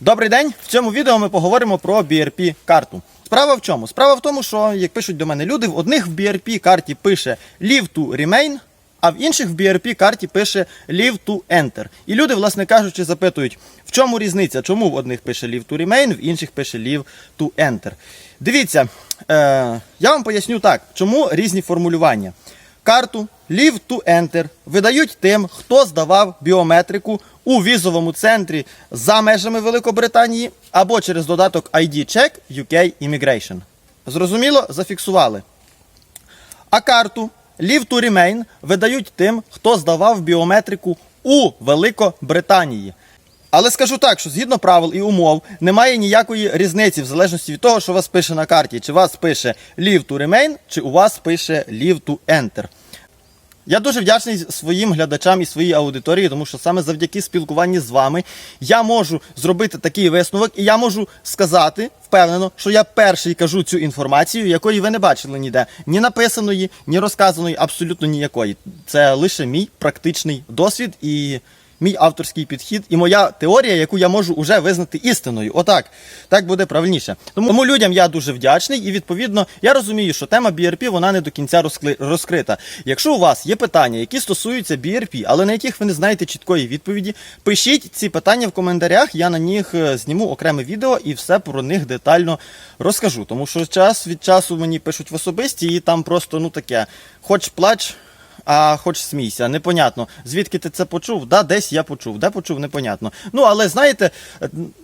Добрий день! В цьому відео ми поговоримо про BRP карту. Справа в чому? Справа в тому, що, як пишуть до мене люди, в одних в BRP карті пише Leave to Remain, а в інших в BRP карті пише Leave to Enter. І люди, власне кажучи, запитують, в чому різниця? Чому в одних пише Leave to Remain, в інших пише Leave to Enter. Дивіться, е, я вам поясню так, чому різні формулювання. Карту Leave to Enter видають тим, хто здавав біометрику у візовому центрі за межами Великобританії або через додаток ID Check UK Immigration. Зрозуміло, зафіксували. А карту Leave to Remain видають тим, хто здавав біометрику у Великобританії. Але скажу так, що згідно правил і умов немає ніякої різниці в залежності від того, що вас пише на карті, чи вас пише Leave to Remain, чи у вас пише Leave to Enter. Я дуже вдячний своїм глядачам і своїй аудиторії, тому що саме завдяки спілкуванні з вами я можу зробити такий висновок, і я можу сказати впевнено, що я перший кажу цю інформацію, якої ви не бачили ніде. Ні написаної, ні розказаної, абсолютно ніякої. Це лише мій практичний досвід і мій авторський підхід, і моя теорія, яку я можу уже визнати істиною. Отак, так буде правильніше. Тому, тому людям я дуже вдячний, і відповідно я розумію, що тема BRP вона не до кінця розкли- розкрита. Якщо у вас є питання, які стосуються BRP, але на яких ви не знаєте чіткої відповіді, пишіть ці питання в коментарях. Я на них е, зніму окреме відео і все про них детально розкажу. Тому що час від часу мені пишуть в особисті, і там просто ну таке, хоч плач. А хоч смійся, непонятно. Звідки ти це почув? Да, десь я почув, де почув, непонятно. Ну, але знаєте,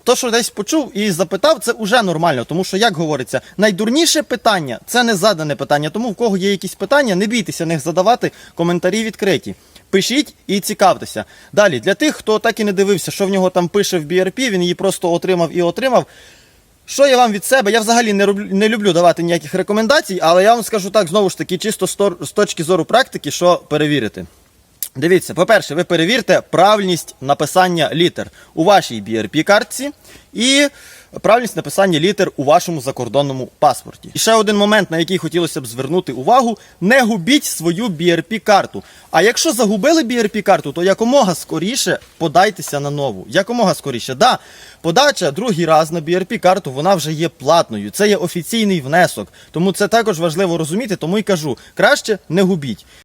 то, що десь почув і запитав, це вже нормально, тому що, як говориться, найдурніше питання це не задане питання. Тому в кого є якісь питання, не бійтеся них задавати, коментарі відкриті. Пишіть і цікавтеся. Далі, для тих, хто так і не дивився, що в нього там пише в BRP, він її просто отримав і отримав. Що я вам від себе? Я взагалі не, роблю, не люблю давати ніяких рекомендацій, але я вам скажу так, знову ж таки, чисто з точки зору практики, що перевірити. Дивіться, по-перше, ви перевірте правильність написання літер у вашій BRP-картці і правильність написання літер у вашому закордонному паспорті. І ще один момент, на який хотілося б звернути увагу: не губіть свою BRP-карту. А якщо загубили BRP-карту, то якомога скоріше подайтеся на нову. Якомога скоріше. Да, подача другий раз на BRP-карту вона вже є платною. Це є офіційний внесок. Тому це також важливо розуміти, тому і кажу, краще не губіть.